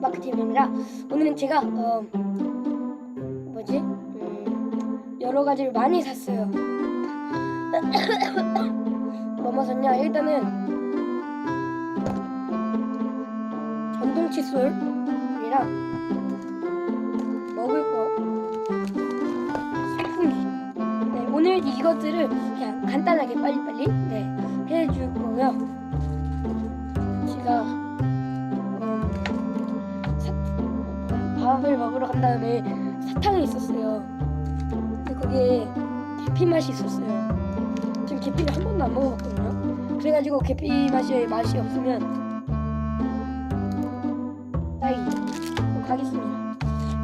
마크팀입니다. 오늘은 제가 어 뭐지 음, 여러 가지를 많이 샀어요. 뭐뭐 샀냐? 일단은 전동 칫솔이랑 먹을 거 소품기. 네, 오늘 이것들을 그냥 간단하게 빨리빨리 네 해줄 거고요. 밥을 먹으러 간 다음에 사탕이 있었어요. 근데 거기에 계피 맛이 있었어요. 지금 계피를 한 번도 안 먹어봤거든요. 그래가지고 계피 맛이 맛이 없으면 딸기 가겠습니다.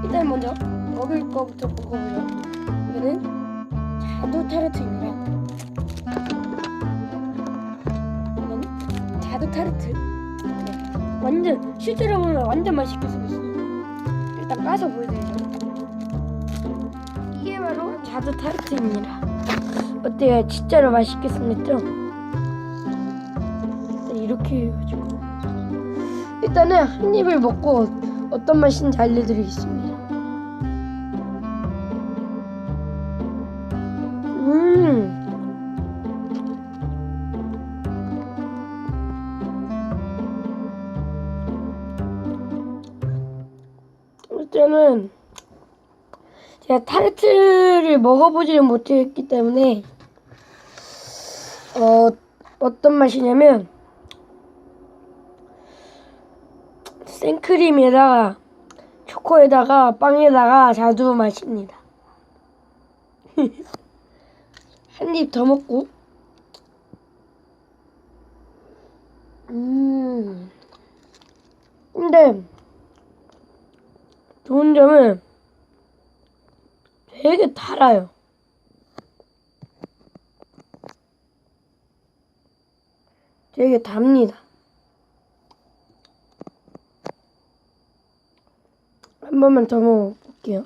일단 먼저 먹을 거부터 먹어보죠. 이거는 자두 타르트입니다. 이거는 자두 타르트. 네. 완전 실제로 보면 완전 맛있게 생겼어요. 일단 까서 보여드리죠. 이게 바로 자두 타르트입니다. 어때요? 진짜로 맛있게 생겼죠? 네, 이렇게 해가지고 일단은 한 입을 먹고 어떤 맛인지 알려드리겠습니다. 일단은 제가 타르트를 먹어보지는 못했기 때문에 어 어떤 맛이냐면 생크림에다가 초코에다가 빵에다가 자두 맛입니다. 한 입 더 먹고 음 근데 좋은 점은 되게 달아요. 되게 답니다. 한 번만 더 먹어볼게요.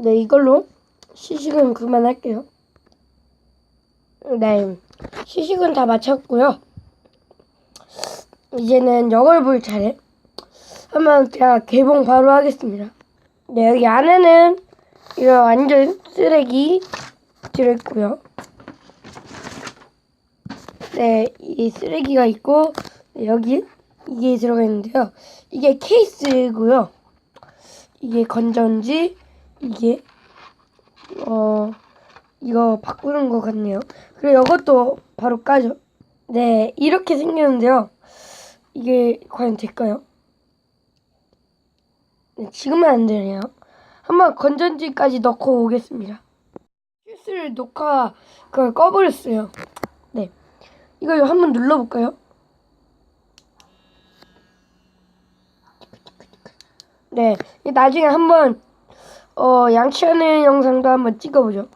네, 이걸로 시식은 그만할게요. 네, 시식은 다 마쳤고요. 이제는 역을 볼 차례. 한번 제가 개봉 바로 하겠습니다. 네, 여기 안에는 이거 완전 쓰레기 들어있고요. 네, 이 쓰레기가 있고 네, 여기 이게 들어가 있는데요. 이게 케이스고요. 이게 건전지, 이게 어 이거 바꾸는 것 같네요. 그리고 이것도 바로 까죠. 네, 이렇게 생겼는데요. 이게 과연 될까요? 네, 지금은 안 되네요. 한번 건전지까지 넣고 오겠습니다. 실수를 녹화 그걸 꺼버렸어요. 네, 이걸 한번 눌러볼까요? 네, 나중에 한번 어 양치하는 영상도 한번 찍어보죠.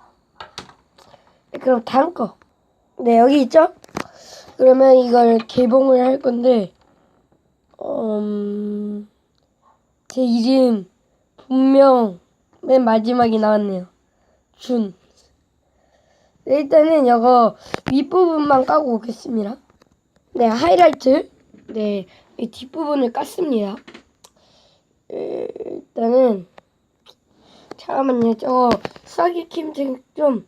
네, 그럼 다음 거. 네, 여기 있죠? 그러면 이걸 개봉을 할 건데, 음, 제 이름 분명 맨 마지막에 나왔네요. 준. 네, 일단은 이거 윗부분만 까고 오겠습니다. 네, 하이라이트. 네, 이 뒷부분을 깠습니다. 에, 일단은 잠깐만요. 저 싹이킴 좀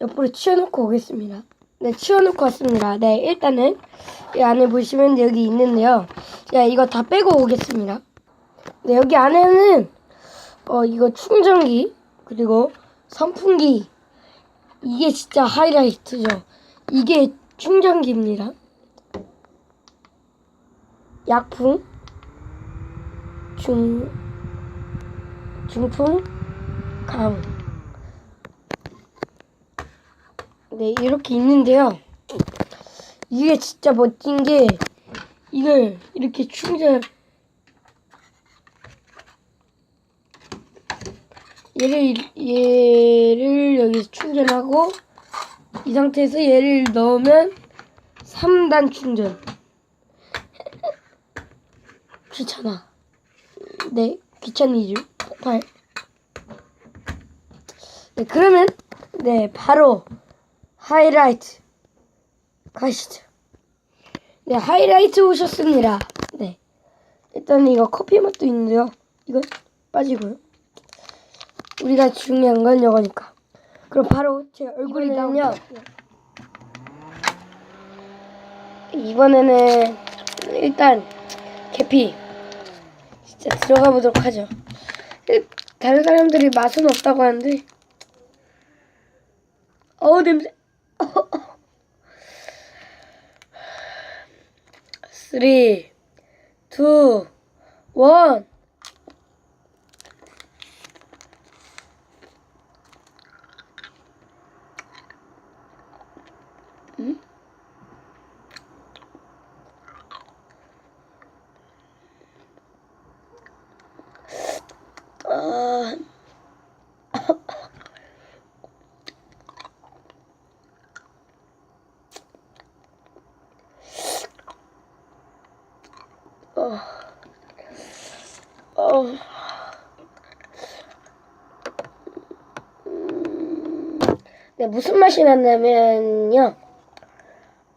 옆으로 치워놓고 오겠습니다. 네, 치워놓고 왔습니다. 네, 일단은 이 안에 보시면 여기 있는데요. 제가 이거 다 빼고 오겠습니다. 네, 여기 안에는 어 이거 충전기 그리고 선풍기 이게 진짜 하이라이트죠. 이게 충전기입니다. 약품 중 중풍 강. 네, 이렇게 있는데요. 이게 진짜 멋진 게 이걸 이렇게 충전 얘를 얘를 여기서 충전하고 이 상태에서 얘를 넣으면 3단 충전. 귀찮아. 네. 귀차니즘 폭발. 네, 그러면 네 바로 하이라이트 가시죠. 네, 하이라이트 오셨습니다. 네, 일단 이거 커피 맛도 있는데요. 이건 빠지고요. 우리가 중요한 건 이거니까. 그럼 바로 제 얼굴이랑요. 이번에는 일단 계피 진짜 들어가 보도록 하죠. 일- 다른 사람들이 맛은 없다고 하는데 어우 냄새. 쓰리, 투, 원. 아, 어. 음, 네, 무슨 맛이 났냐면요.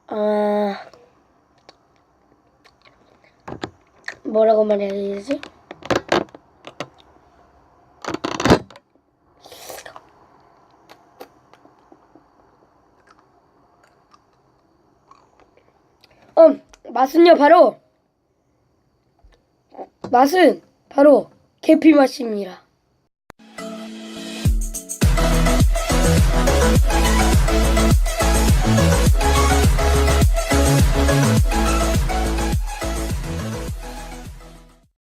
아, 뭐라고 말해야 되지? 음, 맛은요, 바로, 맛은 바로 계피 맛입니다.